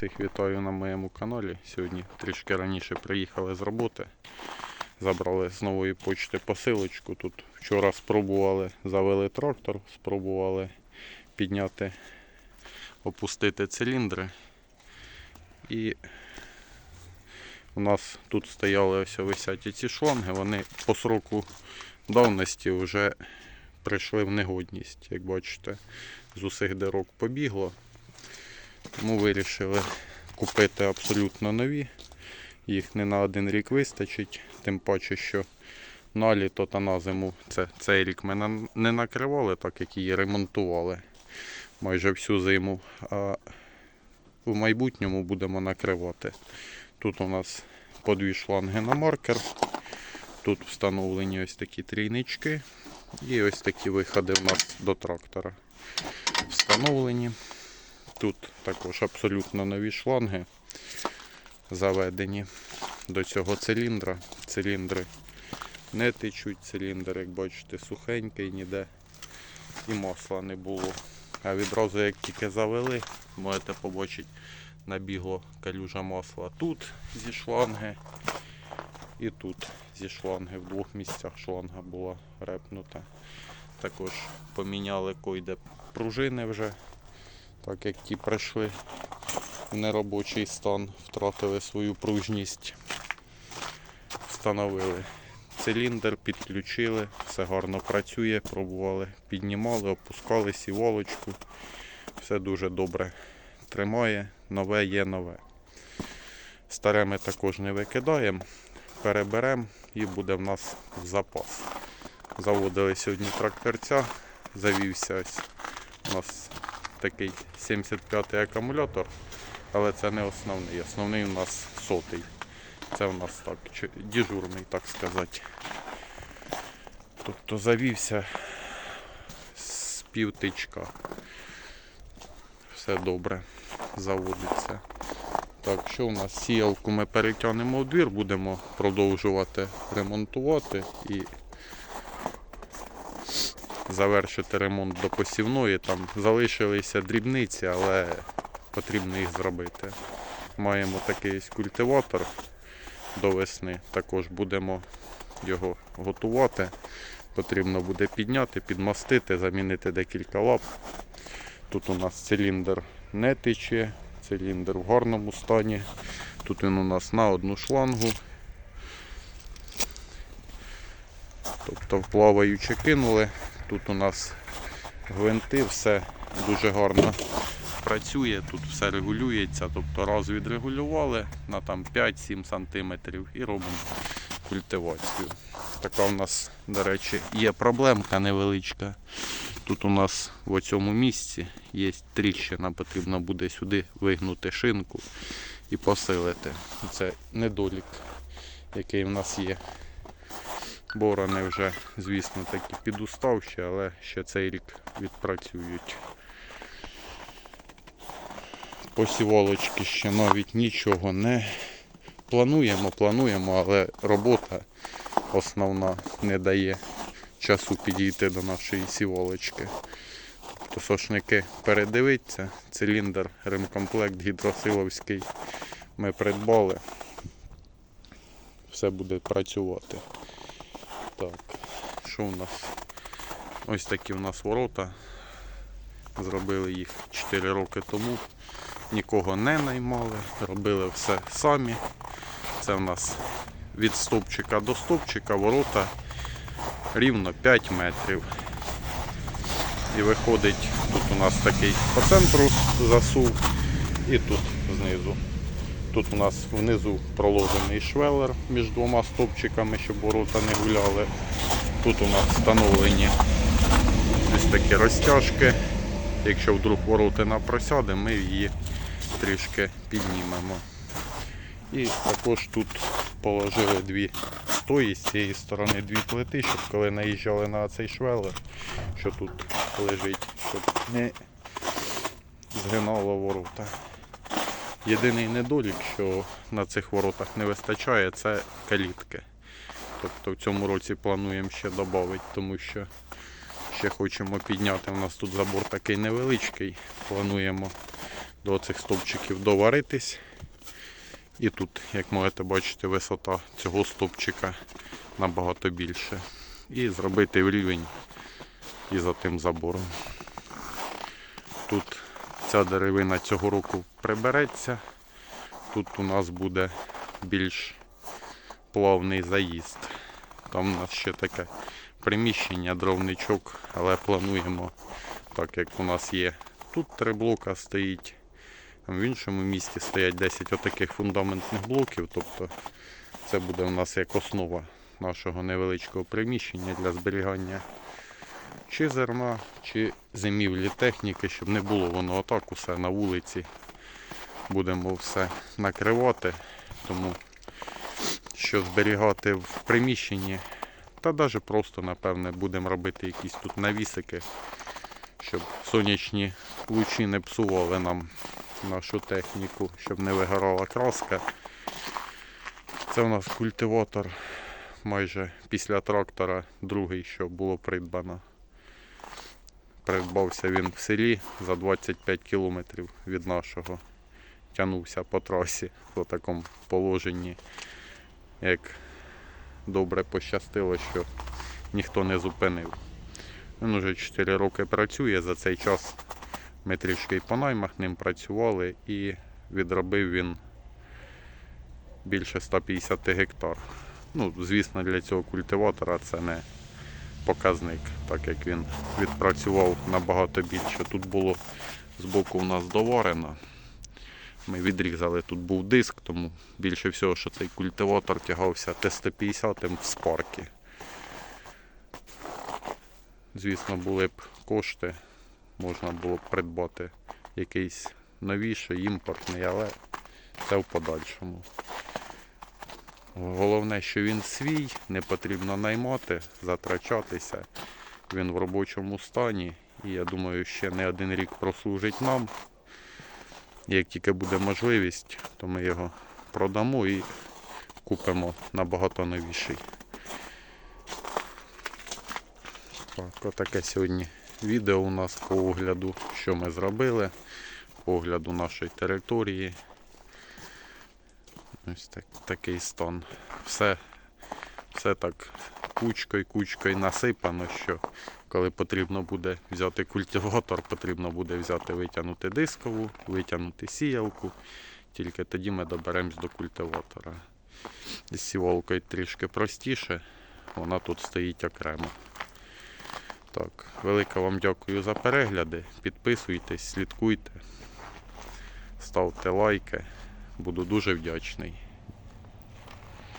Всіх вітаю на моєму каналі. Сьогодні трішки раніше приїхали з роботи. Забрали з нової почти посилочку. Тут вчора спробували, завели трактор, спробували підняти, опустити циліндри. І у нас тут стояли ось висяті ці шланги, вони по сроку давності вже прийшли в негодність. Як бачите, з усіх дирок побігло. Тому вирішили купити абсолютно нові. Їх не на один рік вистачить, тим паче, що на літо та на зиму це, цей рік ми не накривали, так як її ремонтували майже всю зиму. А в майбутньому будемо накривати. Тут у нас по дві шланги на маркер. Тут встановлені ось такі трійнички. І ось такі виходи в нас до трактора встановлені. Тут також абсолютно нові шланги заведені до цього циліндра. Циліндри не течуть, циліндр, як бачите, сухенький, ніде і масла не було. А відразу як тільки завели, можете побачити, набігло калюжа масла тут зі шланги і тут зі шланги. В двох місцях шланга була репнута. Також поміняли койде пружини вже так як ті прийшли в неробочий стан, втратили свою пружність, встановили циліндр, підключили, все гарно працює, пробували, піднімали, опускали сівалочку, все дуже добре тримає, нове є нове. Старе ми також не викидаємо, переберемо і буде в нас в запас. Заводили сьогодні тракторця, завівся ось у нас такий 75-й акумулятор, але це не основний. Основний у нас сотий. Це у нас так, дежурний, так сказати. Тобто завівся з півтичка. Все добре, заводиться. Так, що у нас? Сіялку ми перетягнемо у двір, будемо продовжувати ремонтувати і завершити ремонт до посівної. Там залишилися дрібниці, але потрібно їх зробити. Маємо такий культиватор до весни. Також будемо його готувати. Потрібно буде підняти, підмастити, замінити декілька лап. Тут у нас циліндр не тече, циліндр в гарному стані. Тут він у нас на одну шлангу. Тобто вплаваючи кинули. Тут у нас гвинти, все дуже гарно працює, тут все регулюється. Тобто раз відрегулювали на там 5-7 см і робимо культивацію. Така у нас, до речі, є проблемка невеличка. Тут у нас в цьому місці є тріщина, потрібно буде сюди вигнути шинку і посилити. Це недолік, який в нас є. Борони вже, звісно, такі підуставші, але ще цей рік відпрацюють. Посівалочки ще навіть нічого не плануємо, плануємо, але робота основна не дає часу підійти до нашої сівалочки. Тобто сошники передивиться, циліндр, ремкомплект гідросиловський ми придбали. Все буде працювати. Так, що у нас? Ось такі у нас ворота. Зробили їх 4 роки тому. Нікого не наймали, робили все самі. Це в нас від стовпчика до стовпчика ворота рівно 5 метрів. І виходить, тут у нас такий по центру засув і тут знизу. Тут у нас внизу проложений швелер між двома стовпчиками, щоб ворота не гуляли. Тут у нас встановлені ось такі розтяжки. Якщо вдруг воротина просяде, ми її трішки піднімемо. І також тут положили дві стої з цієї сторони дві плити, щоб коли наїжджали на цей швелер, що тут лежить, щоб не згинало ворота. Єдиний недолік, що на цих воротах не вистачає, це калітки. Тобто в цьому році плануємо ще додати, тому що ще хочемо підняти. У нас тут забор такий невеличкий. Плануємо до цих стовпчиків доваритись. І тут, як можете бачити, висота цього стовпчика набагато більше. І зробити в рівень із тим забором. Тут ця деревина цього року прибереться. Тут у нас буде більш плавний заїзд. Там у нас ще таке приміщення, дровничок, але плануємо, так як у нас є тут три блока стоїть, в іншому місті стоять 10 отаких фундаментних блоків. Тобто це буде у нас як основа нашого невеличкого приміщення для зберігання чи зерна, чи зимівлі техніки, щоб не було воно отак усе на вулиці. Будемо все накривати, тому що зберігати в приміщенні, та навіть просто, напевне, будемо робити якісь тут навісики, щоб сонячні лучі не псували нам нашу техніку, щоб не вигорала краска. Це у нас культиватор майже після трактора, другий, що було придбано. Придбався він в селі за 25 кілометрів від нашого. Тягнувся по трасі в такому положенні, як добре пощастило, що ніхто не зупинив. Він уже 4 роки працює. За цей час ми трішки і по наймах ним працювали і відробив він більше 150 гектар. Ну, звісно, для цього культиватора це не показник, так як він відпрацював набагато більше. Тут було збоку у нас доварено. Ми відрізали, тут був диск, тому більше всього, що цей культиватор тягався Т-150 в спарки. Звісно, були б кошти, можна було б придбати якийсь новіший, імпортний, але це в подальшому. Головне, що він свій, не потрібно наймати, затрачатися. Він в робочому стані. І я думаю, ще не один рік прослужить нам. Як тільки буде можливість, то ми його продамо і купимо набагато новіший. Так, отаке сьогодні відео у нас по огляду, що ми зробили, по огляду нашої території. Ось так, такий стан. Все, все так кучкою, кучкою насипано, що коли потрібно буде взяти культиватор, потрібно буде взяти витягнути дискову, витягнути сіялку. Тільки тоді ми доберемось до культиватора. З сівалкою трішки простіше, вона тут стоїть окремо. Так, велике вам дякую за перегляди. Підписуйтесь, слідкуйте, ставте лайки. Буду дуже вдячний.